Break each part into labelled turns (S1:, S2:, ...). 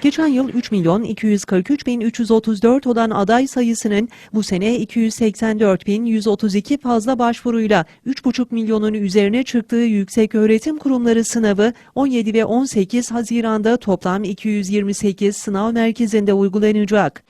S1: Geçen yıl 3 milyon 243 bin 334 olan aday sayısının bu sene 284 bin 132 fazla başvuruyla 3,5 milyonun üzerine çıktığı yüksek öğretim kurumları sınavı 17 ve 18 Haziran'da toplam 228 sınav merkezinde uygulanacak.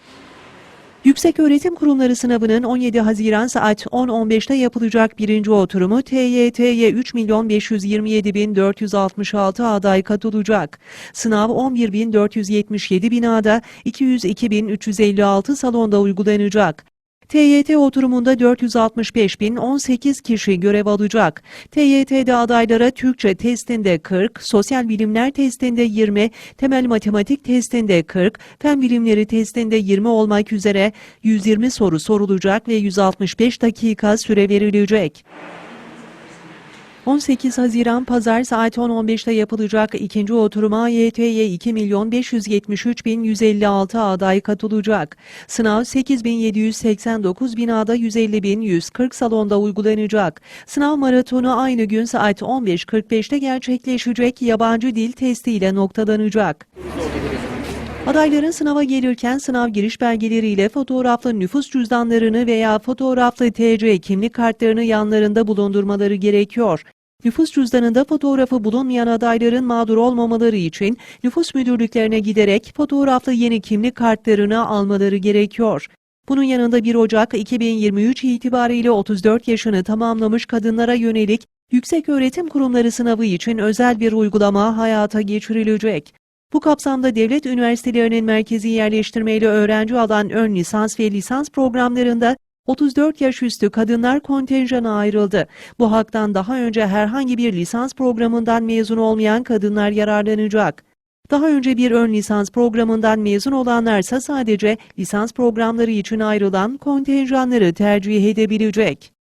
S1: Yüksek Öğretim sınavının 17 Haziran saat 10.15'te yapılacak birinci oturumu TYT'ye 3 milyon 527 bin 466 aday katılacak. Sınav 11 bin 477 binada 202 bin 356 salonda uygulanacak. TYT oturumunda 465 bin 18 kişi görev alacak. TYT'de adaylara Türkçe testinde 40, sosyal bilimler testinde 20, temel matematik testinde 40, fen bilimleri testinde 20 olmak üzere 120 soru sorulacak ve 165 dakika süre verilecek. 18 Haziran Pazar saat 10.15'te yapılacak ikinci oturuma YT'ye 2 milyon 573 bin 156 aday katılacak. Sınav 8789 binada 150 bin 140 salonda uygulanacak. Sınav maratonu aynı gün saat 15.45'te gerçekleşecek yabancı dil testiyle noktalanacak. Adayların sınava gelirken sınav giriş belgeleriyle fotoğraflı nüfus cüzdanlarını veya fotoğraflı TC kimlik kartlarını yanlarında bulundurmaları gerekiyor. Nüfus cüzdanında fotoğrafı bulunmayan adayların mağdur olmamaları için nüfus müdürlüklerine giderek fotoğraflı yeni kimlik kartlarını almaları gerekiyor. Bunun yanında 1 Ocak 2023 itibariyle 34 yaşını tamamlamış kadınlara yönelik Yüksek Öğretim Kurumları sınavı için özel bir uygulama hayata geçirilecek. Bu kapsamda devlet üniversitelerinin merkezi yerleştirmeyle öğrenci alan ön lisans ve lisans programlarında 34 yaş üstü kadınlar kontenjana ayrıldı. Bu haktan daha önce herhangi bir lisans programından mezun olmayan kadınlar yararlanacak. Daha önce bir ön lisans programından mezun olanlarsa sadece lisans programları için ayrılan kontenjanları tercih edebilecek.